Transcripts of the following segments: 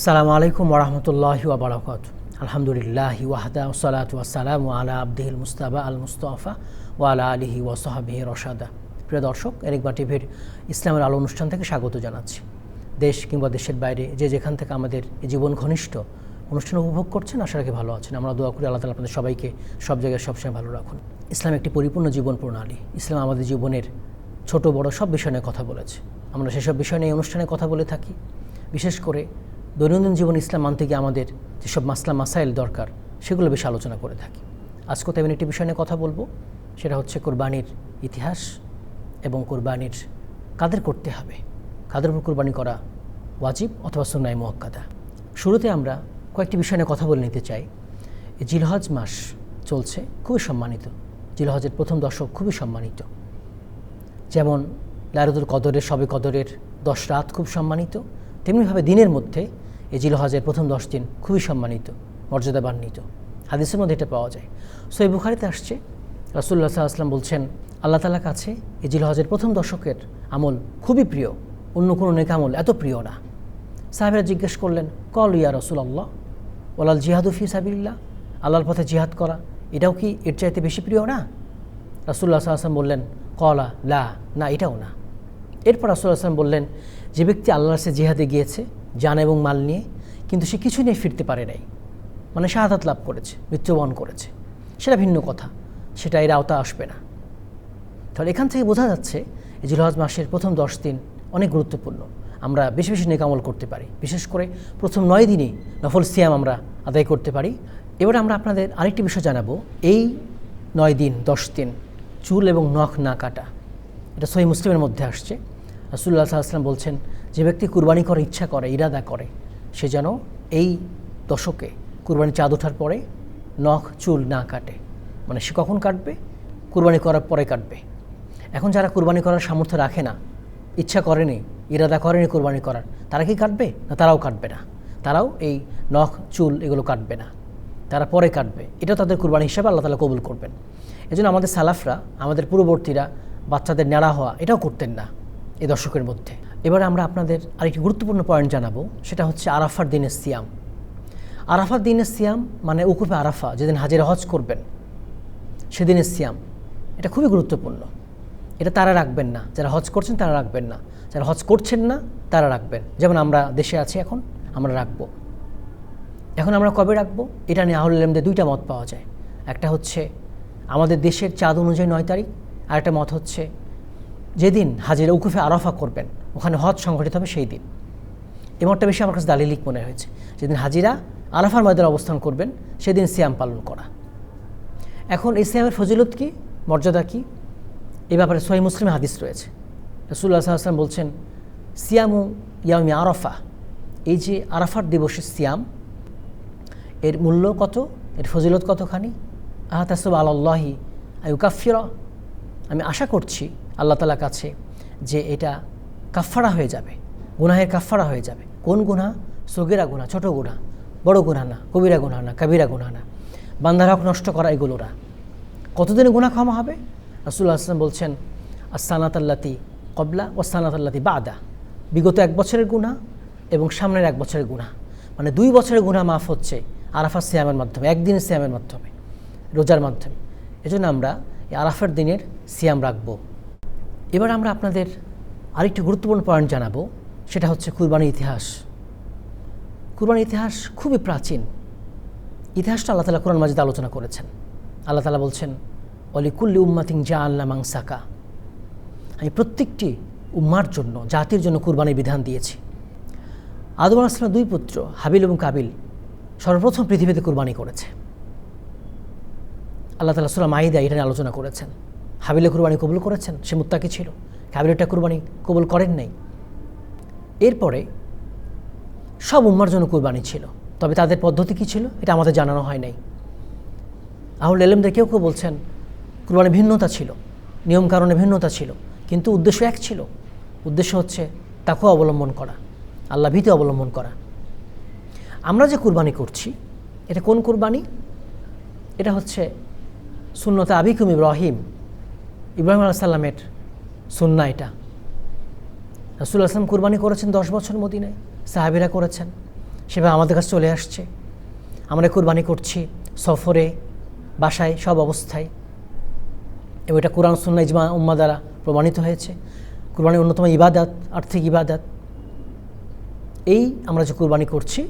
আসসালামু আলাইকুম ওরহমতুল্লাহি ওবরাকাত আলহামদুলিল্লাহ ওয়াহদা ওসালাত ওয়াসালাম আলা আব্দিহিল মুস্তাবা আল মুস্তফা ও আলা আলিহি ওয়াসাহাবিহি রশাদা। প্রিয় দর্শক এরেকবা টিভির ইসলামের আলো অনুষ্ঠান থেকে স্বাগত জানাচ্ছি। দেশ কিংবা দেশের বাইরে যে যেখান থেকে আমাদের জীবন ঘনিষ্ঠ অনুষ্ঠান উপভোগ করছেন, আশা রাখি ভালো আছেন। আমরা দোয়া করি আল্লাহ তালা আপনাদের সবাইকে সব জায়গায় সবসময় ভালো রাখুন। ইসলাম একটি পরিপূর্ণ জীবন প্রণালী। ইসলাম আমাদের জীবনের ছোট বড় সব বিষয় নিয়ে কথা বলেছে। আমরা সেসব বিষয় নিয়ে অনুষ্ঠানে কথা বলে থাকি। বিশেষ করে দৈনন্দিন জীবন ইসলাম মানতে গিয়ে আমাদের যেসব মাসলা মাসাইল দরকার, সেগুলো বেশি আলোচনা করে থাকি। আজকে তেমন একটি বিষয় নিয়ে কথা বলব, সেটা হচ্ছে কোরবানির ইতিহাস এবং কোরবানির কাদের করতে হবে, কাদের উপর কোরবানি করা ওয়াজিব অথবা সুন্নাই মোয়াক্কাদা শুরুতে আমরা কয়েকটি বিষয় নিয়ে কথা বলে নিতে চাই। জিলহজ মাস চলছে, খুবই সম্মানিত। জিলহজের প্রথম দশক খুবই সম্মানিত। যেমন লারুদুল কদরের সবে কদরের দশ রাত খুব সম্মানিত, তেমনিভাবে দিনের মধ্যে এই জিলহজের প্রথম দশ দিন খুবই সম্মানিত, মর্যাদাবান্বিত। হাদিসের মধ্যে এটা পাওয়া যায়। সো এই বুখারিতে আসছে রাসুল্লাহ সাল্লাম বলছেন, আল্লাহ তালার কাছে এই জিলহজের প্রথম দশকের আমল খুবই প্রিয়, অন্য কোনো নেক আমল এত প্রিয় না। সাহেবেরা জিজ্ঞেস করলেন, কল ইয়া রসুল আল্লাহ ওলাল জিহাদুফি সাবিল্লাহ আল্লাহর পথে জিহাদ করা, এটাও কি এর চাইতে বেশি প্রিয় না? রাসুল্লাহ আসলাম বললেন, কলা, লা, না, এটাও না। এরপর রাসুল্লাহ আসলাম বললেন, যে ব্যক্তি আল্লাহর সে জিহাদে গিয়েছে জান এবং মাল নিয়ে, কিন্তু সে কিছু নিয়ে ফিরতে পারে নাই। মানে শাহাদাত লাভ করেছে, মৃত্যুবরণ করেছে। সেটা ভিন্ন কথা, সেটা এর আওতা আসবে না। তাহলে এখান থেকে বোঝা যাচ্ছে, এই জিলহজ মাসের প্রথম দশ দিন অনেক গুরুত্বপূর্ণ। আমরা বেশি বেশি নেকামল করতে পারি। বিশেষ করে প্রথম নয় দিনই নফল সিয়াম আমরা আদায় করতে পারি। এবার আমরা আপনাদের আরেকটি বিষয় জানাব। এই নয় দিন, দশ দিন চুল এবং নখ না কাটা, এটা সহি মুসলিমের মধ্যে আসছে। রাসুল্লাহ সাল্লাম বলছেন যে ব্যক্তি কুরবানি করার ইচ্ছা করে, ইরাদা করে, সে যেন এই দশকে কুরবানি চাঁদ ওঠার পরে নখ, চুল না কাটে। মানে সে কখন কাটবে? কুরবানি করার পরে কাটবে। এখন যারা কুরবানি করার সামর্থ্য রাখে না, ইচ্ছা করেনি ইরাদা করেনি কুরবানি করার, তারা কি কাটবে? না, তারাও কাটবে না। তারাও এই নখ, চুল এগুলো কাটবে না। তারা পরে কাটবে। এটাও তাদের কুরবানি হিসাবে আল্লাহ তালা কবুল করবেন। এজন্য আমাদের সালাফরা, আমাদের পূর্ববর্তীরা বাচ্চাদের নেড়া হওয়া, এটাও করতেন না এই দর্শকের মধ্যে। এবার আমরা আপনাদের আরেকটি গুরুত্বপূর্ণ পয়েন্ট জানাব, সেটা হচ্ছে আরাফার দিনের সিয়াম। আরাফার দিনের সিয়াম মানে উকুফে আরাফা, যেদিন হাজিরা হজ করবেন, সেদিনের সিয়াম। এটা খুবই গুরুত্বপূর্ণ। এটা তারা রাখবেন না। যারা হজ করছেন, তারা রাখবেন না। যারা হজ করছেন না, তারা রাখবেন। যেমন আমরা দেশে আছি এখন, আমরা রাখব। এখন আমরা কবে রাখব? এটা নিয়ে আহুল আলমদের দুইটা মত পাওয়া যায়। একটা হচ্ছে, আমাদের দেশের চাঁদ অনুযায়ী নয় তারিখ, আর একটা মত হচ্ছে, যেদিন হাজিরা উকুফে আরাফা করবেন ওখানে হজ সংঘটিত হবে সেই দিন। এই মতটা বেশি আমার কাছে দালিলিক মনে হয়েছে। যেদিন হাজিরা আরাফার ময়দানে অবস্থান করবেন, সেদিন সিয়াম পালন করা। এখন এই সিয়ামের ফজিলত কি, মর্যাদা কি? এই ব্যাপারে সোহাই মুসলিম হাদিস রয়েছে। রসুল্লাহ সাল্লাম বলছেন, সিয়ামু ইয়ামি আরফা। এই যে আরাফার দিবসের সিয়াম, এর মূল্য কত? এর ফজিলত কতখানি? আহতাসব আল্লাহি আয়ুকাফির। আমি আশা করছি আল্লাহ তালার কাছে যে এটা কাফারা হয়ে যাবে। গুনাহের কাফারা হয়ে যাবে। কোন গুণা সগিরা গুণা ছোট গুণা বড় গুণা না, কবিরা গুণা না, কবিরা গুণা না। বান্দার হক নষ্ট করা এগুলোরা কতদিনে গুণা ক্ষমা হবে? রাসুল্লাহ আসলাম বলছেন আসানাত আল্লাতি কবলা ও সানাত আল্লাতি বাদা। বিগত এক বছরের গুণা এবং সামনের এক বছরের গুণা মানে দুই বছরের গুণা মাফ হচ্ছে আরাফা সিয়ামের মাধ্যমে, একদিনের সিয়ামের মাধ্যমে, রোজার মাধ্যমে। এজন্য আমরা এই আরাফার দিনের সিয়াম রাখব। এবার আমরা আপনাদের আরেকটি গুরুত্বপূর্ণ পয়েন্ট জানাব, সেটা হচ্ছে কুরবানির ইতিহাস। কুরবানির ইতিহাস খুবই প্রাচীন। ইতিহাসটা আল্লাহ তালা কোরআন মাজিদ আলোচনা করেছেন। আল্লাহ তালা বলছেন অলিকুল্লি উম্মাতিং জা আল্লা মাংসাকা। আমি প্রত্যেকটি উম্মার জন্য, জাতির জন্য কুরবানির বিধান দিয়েছি। আদম আসলামের দুই পুত্র, হাবিল এবং কাবিল, সর্বপ্রথম পৃথিবীতে কুরবানি করেছে। আল্লাহ তালা সুরা মাইদা এটা নিয়ে আলোচনা করেছেন। হাবিলে কুরবানি কবুল করেছেন, সে মুত্তাকি ছিল। কাবিলটা কুরবানি কবুল করেন নাই। এরপরে সব উম্মার জন্য কুরবানি ছিল। তবে তাদের পদ্ধতি কী ছিল? এটা আমাদের জানানো হয় নাই। আহুল এলেমদের কেউ কেউ বলছেন কুরবানি ভিন্নতা ছিল, নিয়ম কারণে ভিন্নতা ছিল, কিন্তু উদ্দেশ্য এক ছিল। উদ্দেশ্য হচ্ছে তাকেও অবলম্বন করা আল্লাহ ভীতি অবলম্বন করা। আমরা যে কুরবানি করছি, এটা কোন কুরবানি? এটা হচ্ছে সুন্নতা আবিকুম ইব্রাহিম। ইব্রাহিম আলাহ সাল্লামের সুন্না এটা। রসুল আসলাম কুরবানি করেছেন দশ বছর মদিনায়, সাহাবিরা করেছেন। সেভাবে আমাদের কাছে চলে আসছে। আমরা কোরবানি করছি সফরে, বাসায়, সব অবস্থায়। এবং এটা কোরআন, সুন্না, ইজমা, উম্মা দ্বারা প্রমাণিত হয়েছে। কোরবানির অন্যতম ইবাদাত, আর্থিক ইবাদাত। এই আমরা যে কোরবানি করছি,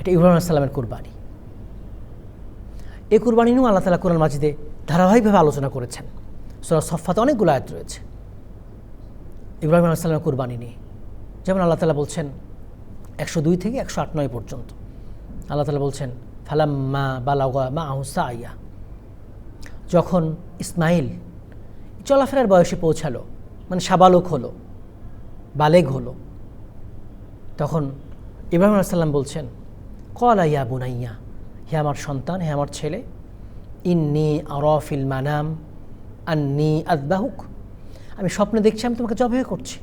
এটা ইব্রাহিম সাল্লামের কোরবানি। এই কোরবানি নিয়েও আল্লাহ তালা কোরআন মাজিদে ধারাবাহিকভাবে আলোচনা করেছেন। সোরা সফাতে অনেকগুলো আয়াত রয়েছে। ইব্রাহিম আলাইসাল্লামের কোরবানি নিয়ে। যেমন আল্লাহ তালা বলছেন একশো দুই থেকে একশো আট নয় পর্যন্ত। আল্লাহ তালা বলছেন ফালাম মা বালাগা মা আহুসা আইয়া যখন ইসমাইল চলাফেরার বয়সে পৌঁছালো মানে সাবালক হলো, বালেগ হলো, তখন ইব্রাহিম আলাইসাল্লাম বলছেন কলা ইয়া বুনাইয়া, হে আমার সন্তান, হে আমার ছেলে, ইন্নি আরফিল মানাম, আন্নি আদবাহুক আমি স্বপ্নে দেখছি, আমি তোমাকে জবাই করছি।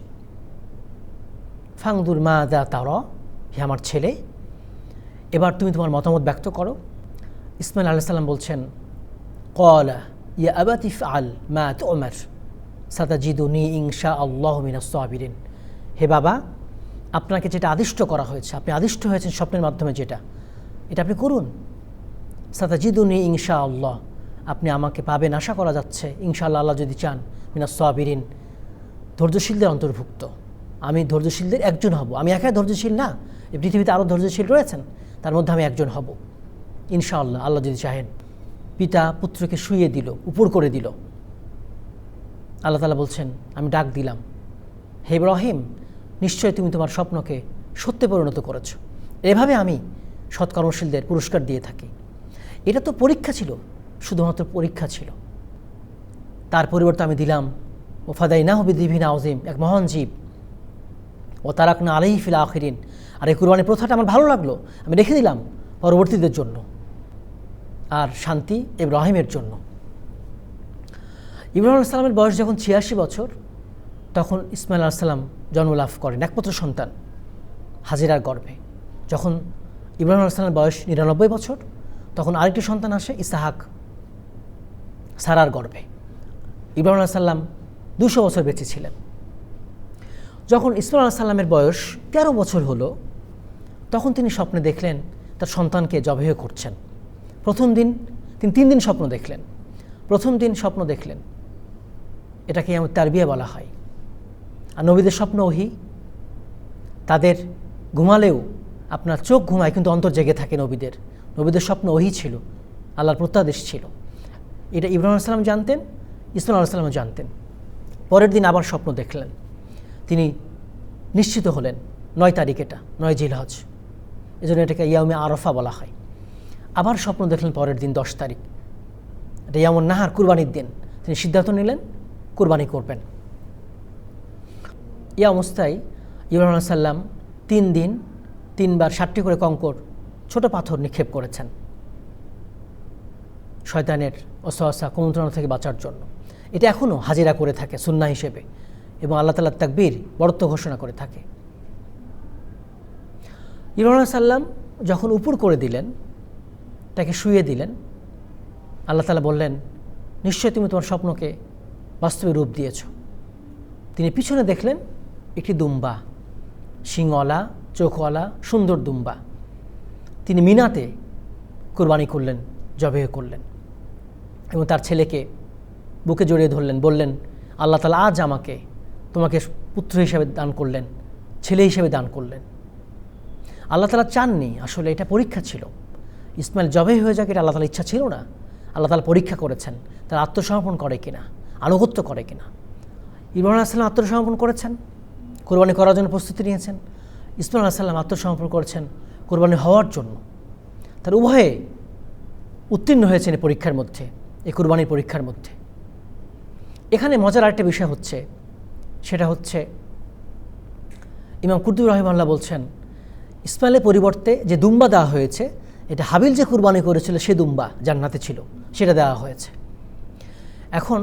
ফাংদুর মা দা তার, হে আমার ছেলে। এবার তুমি তোমার মতামত ব্যক্ত করো। ইসমাইল আল্লাহ সাল্লাম বলছেন, কলা ইয়া আবাতিফ আল মা ওমর সাতাজিদুনি ইংশা আল্লাহ মিনাসবিরিন হে বাবা, আপনাকে যেটা আদিষ্ট করা হয়েছে, আপনি আদিষ্ট হয়েছেন স্বপ্নের মাধ্যমে যেটা, এটা আপনি করুন। সাতাজিদুনি ইংশা আল্লাহ আপনি আমাকে পাবেন আশা করা যাচ্ছে। ইনশাআল্লাহ আল্লাহ যদি চান মিনা সাবিরিন, ধৈর্যশীলদের অন্তর্ভুক্ত। আমি ধৈর্যশীলদের একজন হব। আমি একাই ধৈর্যশীল না, এই পৃথিবীতে আরও ধৈর্যশীল রয়েছেন, তার মধ্যে আমি একজন হব। ইনশাআল্লাহ আল্লাহ যদি চাহেন, পিতা পুত্রকে শুয়ে দিল, উপর করে দিল। আল্লাহ তালা বলছেন, আমি ডাক দিলাম, হে ইব্রাহিম, নিশ্চয় তুমি তোমার স্বপ্নকে সত্যে পরিণত করেছ। এভাবে আমি সৎকর্মশীলদের পুরস্কার দিয়ে থাকি। এটা তো পরীক্ষা ছিল। শুধুমাত্র পরীক্ষা ছিল। তার পরিবর্তে আমি দিলাম ও ফাদাই না হবি দিভিন আউজিম, এক মহান জীব। ও তারাক না আলহি ফিলা আখিরিন। আর এই কুরবানির প্রথাটা আমার ভালো লাগল, আমি রেখে দিলাম পরবর্তীদের জন্য আর শান্তি ইব্রাহিমের জন্য। ইব্রাহিম সালামের বয়স যখন ছিয়াশি বছর, তখন ইসমাইল আলাইসাল্লাম জন্মলাভ করেন একমাত্র সন্তান হাজিরার গর্ভে। যখন ইব্রাহিম আলাইসাল্লামের বয়স নিরানব্বই বছর, তখন আরেকটি সন্তান আসে, ইসাহাক। সারার গর্ভে ইব্রাহিম আলাইসাল্লাম দুশো বছর বেঁচে ছিলেন। যখন ইসমাইল আলাহ সাল্লামের বয়স তেরো বছর হলো, তখন তিনি স্বপ্নে দেখলেন তার সন্তানকে জবেহ করছেন। প্রথম দিন তিনি তিন দিন স্বপ্ন দেখলেন। প্রথম দিন স্বপ্ন দেখলেন, এটাকে আমার তারবিয়া বলা হয়। আর নবীদের স্বপ্ন ওহি, তাদের ঘুমালেও আপনার চোখ ঘুমায় কিন্তু অন্তর জেগে থাকে নবীদের। নবীদের স্বপ্ন ওহি ছিল, আল্লাহর প্রত্যাদেশ ছিল। এটা ইব্রাহিম সালাম জানতেন ইসলাম আলাইসাল্লামও জানতেন। পরের দিন আবার স্বপ্ন দেখলেন। তিনি নিশ্চিত হলেন, নয় তারিখ এটা, নয় জিলহজ। এজন্য এটাকে ইয়ামে আরফা বলা হয়। আবার স্বপ্ন দেখলেন পরের দিন দশ তারিখ। এটা ইয়ামন নাহার, কুরবানির দিন। তিনি সিদ্ধান্ত নিলেন, কুরবানি করবেন। ইয়া অবস্থায় ইব্রাহিম সাল্লাম তিন দিন, তিনবার ষাটটি করে কঙ্কর, ছোট পাথর নিক্ষেপ করেছেন। শয়তানের অসহসা, কুমন্ত্রণা থেকে বাঁচার জন্য। এটা এখনও হাজিরা করে থাকে সুন্না হিসেবে এবং আল্লাহ তালা তাকবীর বরত্ব ঘোষণা করে থাকে। ইব্রাহিম সাল্লাম যখন উপর করে দিলেন, তাকে শুয়ে দিলেন, আল্লাহ তালা বললেন নিশ্চয় তুমি তোমার স্বপ্নকে বাস্তবে রূপ দিয়েছ। তিনি পিছনে দেখলেন একটি দুম্বা, শিংওয়ালা, চোখওয়ালা, সুন্দর দুম্বা। তিনি মিনাতে কোরবানি করলেন জবে করলেন। এবং তার ছেলেকে বুকে জড়িয়ে ধরলেন, বললেন, আল্লাহ তালা আজ আমাকে, তোমাকে পুত্র হিসেবে দান করলেন, ছেলে হিসেবে দান করলেন। আল্লাহ তালা চাননি, আসলে এটা পরীক্ষা ছিল। ইসমাইল জবে হয়ে যাক, এটা আল্লাহ ইচ্ছা ছিল না। আল্লাহ তালা পরীক্ষা করেছেন, তার আত্মসমর্পণ করে কিনা, আনুগত্য করে কিনা। ইব্রাহিম আলাহিসাল্লাম আত্মসমর্পণ করেছেন, কোরবানি করার জন্য প্রস্তুতি নিয়েছেন। ইসমাইল আলাহিসাল্লাম আত্মসমর্পণ করেছেন, কোরবানি হওয়ার জন্য। তার উভয়ে উত্তীর্ণ হয়েছেন পরীক্ষার মধ্যে। কোরবানির পরীক্ষার মধ্যে। এখানে মজার আরেকটা বিষয় হচ্ছে, সেটা হচ্ছে ইমাম কুদ্দুর রহিমাল্লাহ বলছেন, ইসমাইলের পরিবর্তে যে দুম্বা দেওয়া হয়েছে, এটা হাবিল যে কুরবানি করেছিল সে দুম্বা জান্নাতে ছিল, সেটা দেওয়া হয়েছে। এখন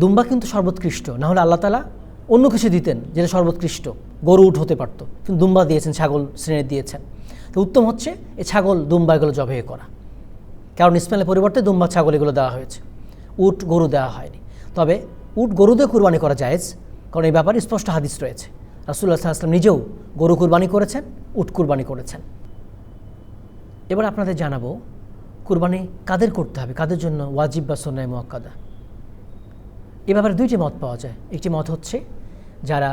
দুম্বা কিন্তু সর্বোৎকৃষ্ট, না হলে আল্লাহ তালা অন্য কিছু দিতেন যেটা সর্বোৎকৃষ্ট, গরু উঠ হতে পারত, কিন্তু দুম্বা দিয়েছেন, ছাগল শ্রেণির দিয়েছেন। তো উত্তম হচ্ছে, এই ছাগল দুম্বা এগুলো জবে করা। কারণ ইসমাইলের পরিবর্তে দুম্বা ছাগল এগুলো দেওয়া হয়েছে। উট, গরু দেওয়া হয়নি। তবে উট গরু দিয়ে কুরবানি করা জায়েজ, কারণ এই ব্যাপারে স্পষ্ট হাদিস রয়েছে। রাসুল্লাহ আসলাম নিজেও গরু কুরবানি করেছেন, উট কুরবানি করেছেন। এবার আপনাদের জানাব, কুরবানি কাদের করতে হবে, কাদের জন্য ওয়াজিব বা সন্ন্যায় মোয়াক্কাদা? এ ব্যাপারে দুইটি মত পাওয়া যায়। একটি মত হচ্ছে, যারা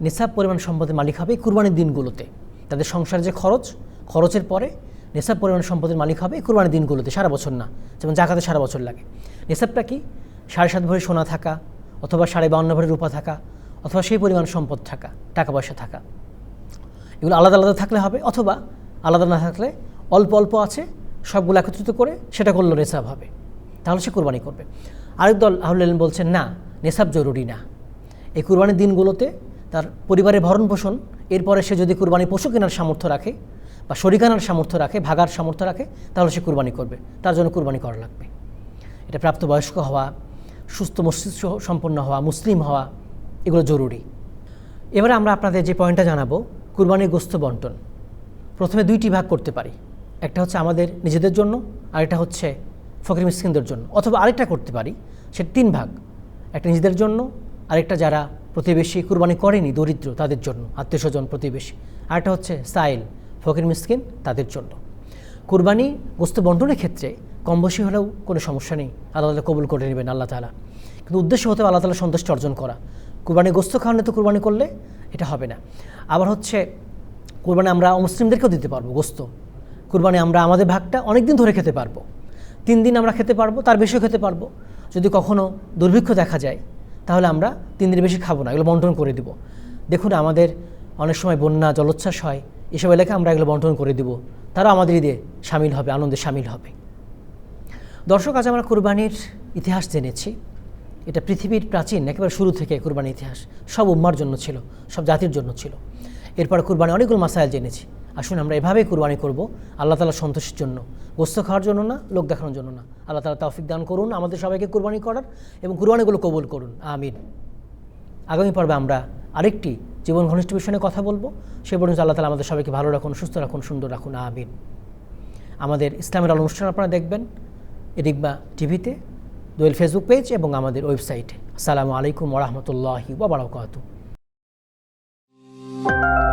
নিসাব পরিমাণ সম্পদের মালিক হবে কুরবানির দিনগুলোতে। তাদের সংসার যে খরচ, খরচের পরে নেশাব পরিমাণ সম্পদের মালিক হবে কুরবানির দিনগুলোতে, সারা বছর না, যেমন জাকাতে সারা বছর লাগে। নেশাবটা কি? সাড়ে সাত ভরি সোনা থাকা, অথবা সাড়ে বাউন্ন ভরি রূপা থাকা, অথবা সেই পরিমাণ সম্পদ থাকা, টাকা পয়সা থাকা। এগুলো আলাদা আলাদা থাকলে হবে, অথবা আলাদা না থাকলে অল্প অল্প আছে, সবগুলো একত্রিত করে সেটা করল নেশাব হবে। তাহলে সে কোরবানি করবে। আরেক দল আহুল বলছেন, না, নেশাব জরুরি না। এই কুরবানির দিনগুলোতে তার পরিবারের ভরণ পোষণ এরপরে সে যদি কুরবানি পশু কেনার সামর্থ্য রাখে বা শরিকানার সামর্থ্য রাখে, ভাগার সামর্থ্য রাখে, তাহলে সে কুরবানি করবে। তার জন্য কুরবানি করা লাগবে। এটা প্রাপ্তবয়স্ক হওয়া, সুস্থ মস্তিষ্ক সম্পন্ন হওয়া, মুসলিম হওয়া, এগুলো জরুরি। এবারে আমরা আপনাদের যে পয়েন্টটা জানাব, কুরবানির গোস্ত বন্টন। প্রথমে দুইটি ভাগ করতে পারি। একটা হচ্ছে আমাদের নিজেদের জন্য, আর আরেকটা হচ্ছে ফকির মিসকিনদের জন্য। অথবা আরেকটা করতে পারি সেটা তিন ভাগ। একটা নিজেদের জন্য, আরেকটা যারা প্রতিবেশী কুরবানি করেনি, দরিদ্র, তাদের জন্য আত্মীয় স্বজন প্রতিবেশী। আরেকটা হচ্ছে সাইল। ফকির মিসকিন তাদের জন্য। কুরবানি গোস্ত বন্টনের ক্ষেত্রে কম বেশি হলেও কোনো সমস্যা নেই। আল্লাহ তালা কবুল করে নেবেন আল্লাহ তালা কিন্তু উদ্দেশ্য হতে আল্লাহ তালা সন্তুষ্ট অর্জন করা। কুরবানি গোস্ত খাওয়ানো তো কুরবানি করলে এটা হবে না। আবার হচ্ছে, কুরবানি আমরা মুসলিমদেরকেও দিতে পারব গোস্ত। কুরবানি আমরা আমাদের ভাগটা অনেক দিন ধরে খেতে পারব। তিন দিন আমরা খেতে পারব, তার বেশিও খেতে পারব। যদি কখনও দুর্ভিক্ষ দেখা যায়, তাহলে আমরা তিন দিনের বেশি খাব না, এগুলো বন্টন করে দিব। দেখুন আমাদের অনেক সময় বন্যা, জলোচ্ছ্বাস হয়। এসব এলাকায় আমরা এগুলো বন্টন করে দিব। তারা আমাদের ঈদে সামিল হবে, আনন্দে সামিল হবে। দর্শক, আজ আমরা কুরবানির ইতিহাস জেনেছি। এটা পৃথিবীর প্রাচীন, একেবারে শুরু থেকে কুরবানির ইতিহাস। সব উম্মার জন্য ছিল, সব জাতির জন্য ছিল। এরপর কুরবানি অনেকগুলো মাসাইল জেনেছি। আসুন আমরা এভাবেই কুরবানি করব, আল্লাহ তালা সন্তোষের জন্য। গোস্ত খাওয়ার জন্য না, লোক দেখানোর জন্য না। আল্লাহ তালা তৌফিক দান করুন, আমাদের সবাইকে কুরবানি করার এবং কুরবানিগুলো কবুল করুন। আমিন। আগামী পর্বে আমরা আরেকটি জীবন ঘনিষ্ঠ বিষয়ে কথা বলব। সে পর্যন্ত আল্লাহ তালা আমাদের সবাইকে ভালো রাখুন, সুস্থ রাখুন, সুন্দর রাখুন আবিন আমাদের ইসলামের অনুষ্ঠান আপনারা দেখবেন এদিকবা টিভিতে, দোয়েল ফেসবুক পেজ এবং আমাদের ওয়েবসাইটে। আসসালামু আলাইকুম ওরহমতুল্লাহি ওবরাকাতু thank you